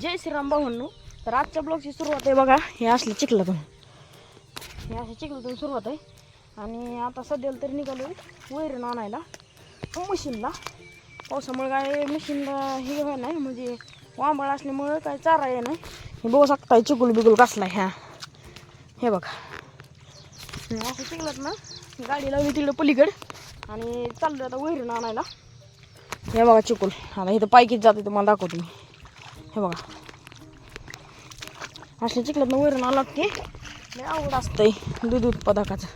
जय श्रीराम भाऊंनो तर आजच्या ब्लॉगची सुरुवात आहे बघा. हे असले चिखलातून. हे असे चिखलातून सुरुवात आहे. आणि आता सध्याला तरी निघालो वैरण आणायला. मशीनला. पावसामुळे काय मशीनला हे व्हायला नाही. म्हणजे वांबळ असल्यामुळं काय चारा आहे नाही हे बघू शकताय चिकुल बिगुल कसला ह्या. हे बघा. असं चिखलात ना गाडी लावली तिकडं पलीकड. आणि चाललो आता वैरण आणायला. हे बघा चिकुल आता इथं पायकीच जाते तुम्हाला दाखवतो मी. हे बघा. असल्या चिखलात वैरण आला की लय आवड असतंय दूध उत्पादकाचं.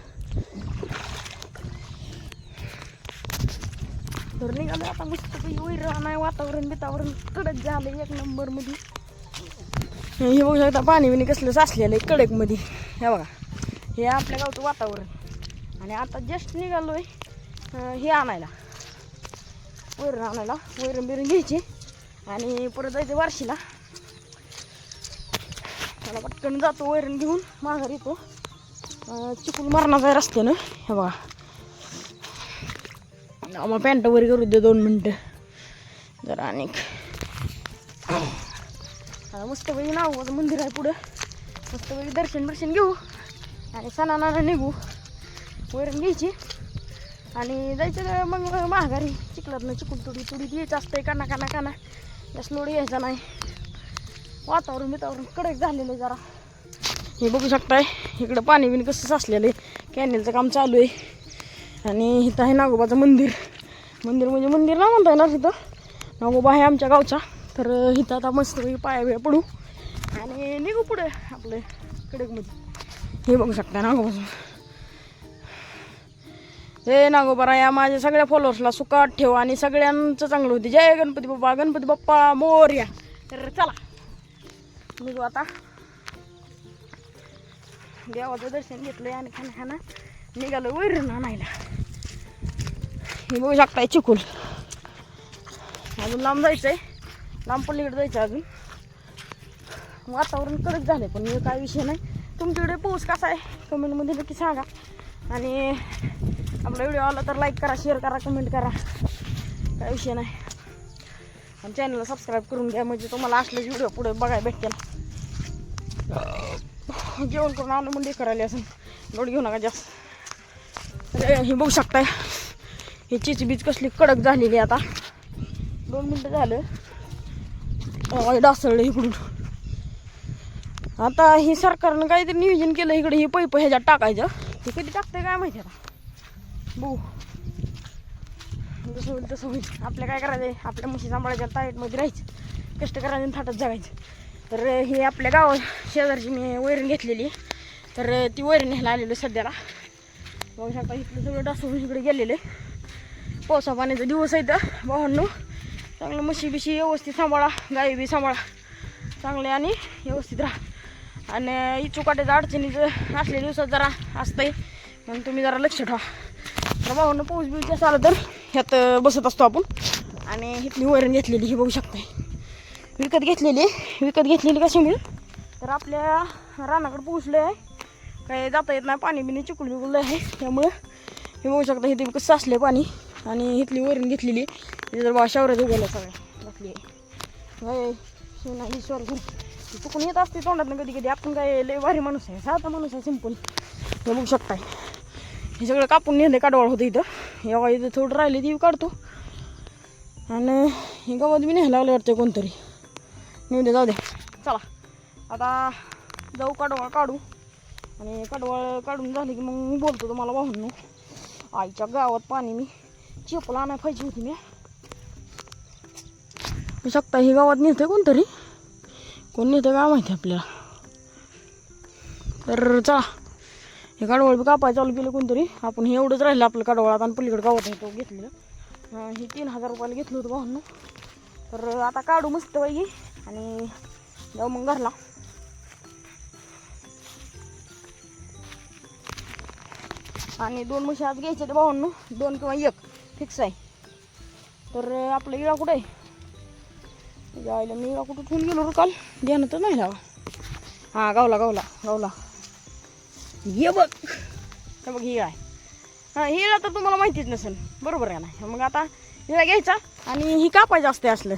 तर निघालं आता मस्त वैरण आहे वातावरण बितावरण कडक झालं एक नंबरमध्ये. हे बघू शकता पाणी बिणी कसलं साचलेलं आहे कडकमध्ये. हे बघा. हे आपल्या गावचं वातावरण. आणि आता जस्ट निघालो आहे हे आणायला. वैरण आणायला. वैरण बिरण घ्यायची. आणि परत जायचं वारशीला. त्याला पटकन जातो वैरण घेऊन माघार येतो. अं, चिकूल जाय आहे रस्त्यानं. हे बघा. मग पॅन्ट वगैरे करू दे दोन मिनटं. जरा आणि मस्तपैकी नावाचं मंदिर आहे पुढं. मस्तपैकी दर्शन दर्शन घेऊ आणि सणानाला निघू. वैरण घ्यायची. आणि जायचं मग मग महागारी चिखलातनं चिकूल तुडी तुडीत यायचं असतंय काना काना काना. जास्त लोड यायचा नाही. वातावरण बितावरण कडक झालेलं आहे जरा. हे बघू शकताय इकडं पाणी बिणी कसं साचलेलं आहे. कॅनेलचं काम चालू आहे. आणि इथं आहे नागोबाचं मंदिर. मंदिर म्हणजे मंदिर ना म्हणता येणार तिथं नागोबा आहे आमच्या गावचा. तर इथं आता मस्त पाया बिया पडू. आणि निघू पुढे आपलं कडकमध्ये. हे बघू शकता नागोबाचं. हे नागोबा या माझ्या सगळ्या फॉलोअर्सला सुखात ठेव आणि सगळ्यांचं चांगलं होते जय गणपती बाप्पा गणपती बाप्पा मोर्या. तर चला निघू आता. देवाचं दर्शन घेतलंय आणि खाना खाना निघालो वैरण नाहीला हे बघू शकताय चिकूल. अजून लांब जायचंय. लांब पल्लीकडे जायचं अजून. वातावरण कडक झालं पण काय विषय नाही. तुमच्याकडे पाऊस कसा आहे? कमेंटमध्ये नक्की सांगा. आणि आपला व्हिडिओ आला तर लाईक करा शेअर करा कमेंट करा. काय विषय नाही. आणि चॅनलला सबस्क्राईब करून घ्या म्हणजे तुम्हाला असलेच व्हिडिओ पुढे बघायला भेटतील. जेवण करून आलं म्हणजे करायला असं लोड घेऊ नका जास्त. हे बघू शकताय. हे चिचबीज कसली कडक झालेली आहे आता. दोन मिनटं झालं. डासळलं इकडून. आता हे सरकारनं काहीतरी नियोजन केलं इकडे हे पैप ह्याच्यात टाकायचं. हे कधी टाकतंय काय माहिती आता? बघू. जसं होईल तसं होईल. आपल्या काय करायचं आहे? आपल्या म्हशी सांभाळायच्या ताईटमध्ये राहायचं. कष्ट करायचं आणि थाटात जगायचं. तर हे आपल्या गावा शेजारची मी वैरण घेतलेली तर ती वैरण न्यायला आलेलो सध्याला. बघू शकता इथलं सगळं डासून इकडे गेलेलं आहे. पावसा पाण्याचा दिवस आहे तर भावांनो. चांगलं म्हशी बिशी व्यवस्थित सांभाळा गाई बी सांभाळा. चांगले आणि व्यवस्थित राहा. आणि इचुकाट्याच्या अडचणीचं असल्या दिवसात जरा असतंय. म्हणून तुम्ही जरा लक्ष ठेवा. तर भावानं पाऊस बिऊस आला तर ह्यात बसत असतो आपण. आणि इथली वैरण घेतलेली ही बघू शकताय. विकत घेतलेली विकत घेतलेली कशी मिळेल तर आपल्या रानाकडे पोहोचले आहे काय जाता येत नाही पाणी बिणी चिकूल बिकुल आहे. त्यामुळं हे बघू शकता इथे कसं साचले पाणी. आणि इथली वैरण घेतलेली. तिथे जर बाशावरच उगवलं सगळ्या. बसली होय शिवना ईश्वर घरी चुकून येत असते तोंडात कधी कधी. आपण काय लय भारी माणूस आहे. साधा माणूस आहे सिंपल हे बघू शकताय. हे सगळं कापून नेलं काडवाळ होतं इथं. हे इथं थोडं राहिले ती काढतो. आणि हे गवत बी न्यायला लागलं वाटतं कोणतरी. नेऊ दे जाऊ दे. चला. आता जाऊ कडवळ काढू. आणि कडवळ काढून झाली की मग मी बोलतो तुम्हाला वाहून आईच्या गावात पाणी मी चेपला आणाय पाहिजे होती मी. शकता ही गावात नेतं कोणतरी? कोण नेतं काय माहिती आपल्याला. तर चला. हे कडवळ बी कापाय चालू केलं कोणतरी. आपण हे एवढंच राहिलं आपलं कडवळात आणि पलीकडे गावात नाही तो घेतलेलं हे तीन हजार रुपयाला घेतलं होतं भाऊन तर आता काढू मस्त पाहिजे आणि जाऊ मग घरला. आणि दोन म्हशी आज घ्यायचे ते भावांनो. दोन किंवा एक. फिक्स आहे. तर आपलं इळा कुठं आहे? जायला मी इळा कुठं ठेवून गेलो रे काल. ध्यानात नाही लावा हां गावला गावला गावला. ये बघ. हे बघ ही आहे हां हिला तर तुम्हाला माहितीच नसेल. बरोबर आहे ना मग आता हिला घ्यायचा आणि ही कापायचं असते असलं.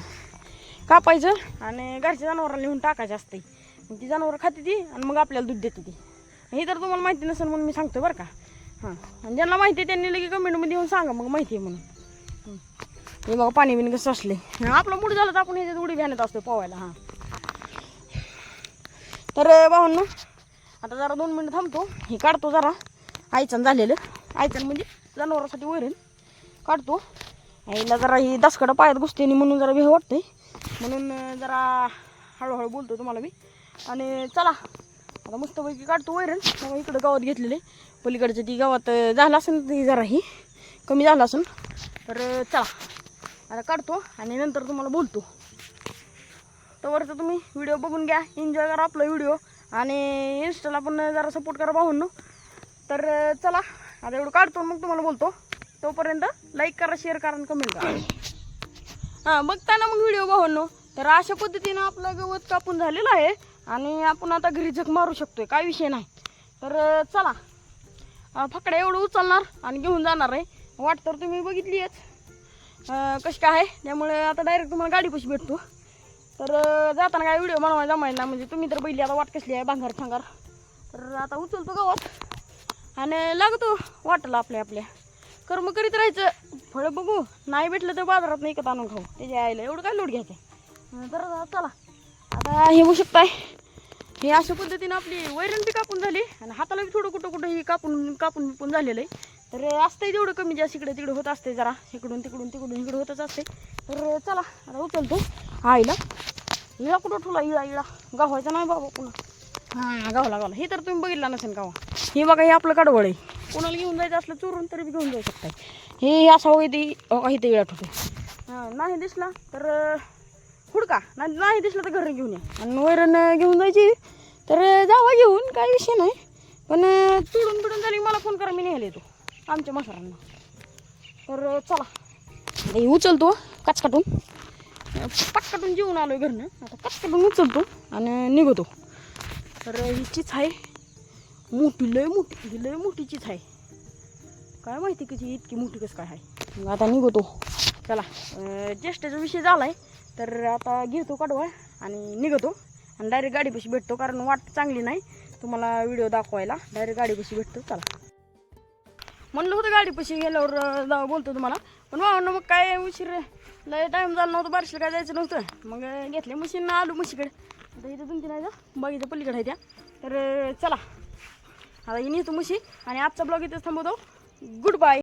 कापायचं आणि घरच्या जनावरांना लिहून टाकायचं असते मग ती जनावरं खाते ती आणि मग आपल्याला दूध देते ती. हे तर तुम्हाला माहिती नसेल म्हणून मी सांगतो बरं का. हां आणि ज्यांना माहिती आहे त्यांनी लगे कमेंटमध्ये येऊन सांगा मग माहिती आहे म्हणून. हे बघा पाणी बिणी कसं असले आपलं मूड झालं तर आपण ह्याच्यात उडी घालत असतो पोवायला हां. तर भावांनो आता जरा दोन मिनटं थांबतो. हे काढतो जरा. आयचण झालेलं. आयचण म्हणजे जनावरासाठी वैरण काढतो. आईला जरा ही दसकडं पायात घुसते म्हणून जरा भे वाटते. म्हणून जरा हळूहळू बोलतो तुम्हाला मी. आणि चला. आता मस्तपैकी काढतो वैरण. मग इकडं गावात घेतलेले पलीकडच्या ती गावात झालं असेल ती जरा ही. कमी झालं असेल. तर चला. आता काढतो आणि नंतर तुम्हाला बोलतो. तर तर तुम्ही व्हिडिओ बघून घ्या. एन्जॉय करा आपला व्हिडिओ. आणि इन्स्टाला पण जरा सपोर्ट करा भाऊंनो. तर चला आता एवढं काढतो मग तुम्हाला बोलतो. तोपर्यंत लाईक करा शेअर करा आणि कमेंट करा. हां बघताना मग व्हिडिओ भाऊंनो. तर अशा पद्धतीनं आपलं गवत कापून झालेलं आहे. आणि आपण आता घरी झक मारू शकतोय काय विषय नाही. तर चला. फकडे एवढं उचलणार आणि घेऊन जाणार आहे. वाट तर तुम्ही बघितली आहेच कशी काय आहे. त्यामुळे आता डायरेक्ट तुम्हाला गाडीपाशी भेटतो. तर जाताना काय व्हिडिओ बनवायला जमायला ना म्हणजे तुम्ही तर पहिली आता वाट कसली आहे भांगार फांगार तर आता उचलतो गवत आणि लागतो वाटलं आपल्या आपल्या. कर्म करीत राहायचं. फळं बघू. नाही भेटलं तर बाजारात नाही एकत आणून खाऊ? त्याच्या आईला एवढं काय लोट घ्यायचं तर चला. आता हे होऊ शकताय. हे अशा पद्धतीनं आपली वैरण बी कापून झाली. आणि हाताला बी थोडं कुठं कुठं ही कापून कापून बिपून झालेलं आहे तर असतंय तेवढं कमी जास्त इकडे तिकडे होत असते जरा. इकडून तिकडून तिकडून इकडे होतच असते तर चला. आता उचलतो आईला. इळा कुठं ठेवला इळा इळा. गावायचा नाही बाबा पुन्हा. हां गावला गावला हे तर तुम्ही बघितला नसेल गावा हे बघा हे आपलं कडवळ आहे. कोणाला घेऊन जायचं असलं चोरून तरी घेऊन जाऊ शकताय. हे असं होई ती काही ते इळा ठेवतो हां नाही दिसला तर हुडका. नाही नाही दिसलं तर घरी घेऊन या. आणि वैरण घेऊन जायची. तर जावा घेऊन काय विषय नाही. पण चुडून बिडून झाली मला फोन करा मी न्यायला येतो. आमच्या मसारांना तर चला. हे उचलतो काचकाटून. पटकाटून जेवून आलोय घरनं. आता काचकाटून उचलतो आणि निघतो. तर ही चीच आहे. मोठी लय मोठी ही लय मोठी चीच आहे. काय माहिती कशी इतकी मोठी कसं काय आहे. मग आता निघतो. चला ज्येष्ठाचा विषय झाला आहे तर आता घेतो कडवा आणि निघतो. आणि डायरेक्ट गाडीपाशी भेटतो कारण वाट चांगली नाही. तुम्हाला व्हिडिओ दाखवायला डायरेक्ट गाडीपाशी भेटतो. चला. म्हणलं होतं गाडीपाशी गेल्यावर जाऊ बोलतो तुम्हाला. पण मग काय उशीर लय टाईम झाला नव्हतं बारशीला काय जायचं नव्हतं. मग घेतले मशीन आलो म्हशीकडे आता इथं तुमची नाही जा पलीकडे आहे त्या तर चला. आता ही येतो म्हशी आणि आजचा ब्लॉग इथेच थांबवतो. Good bye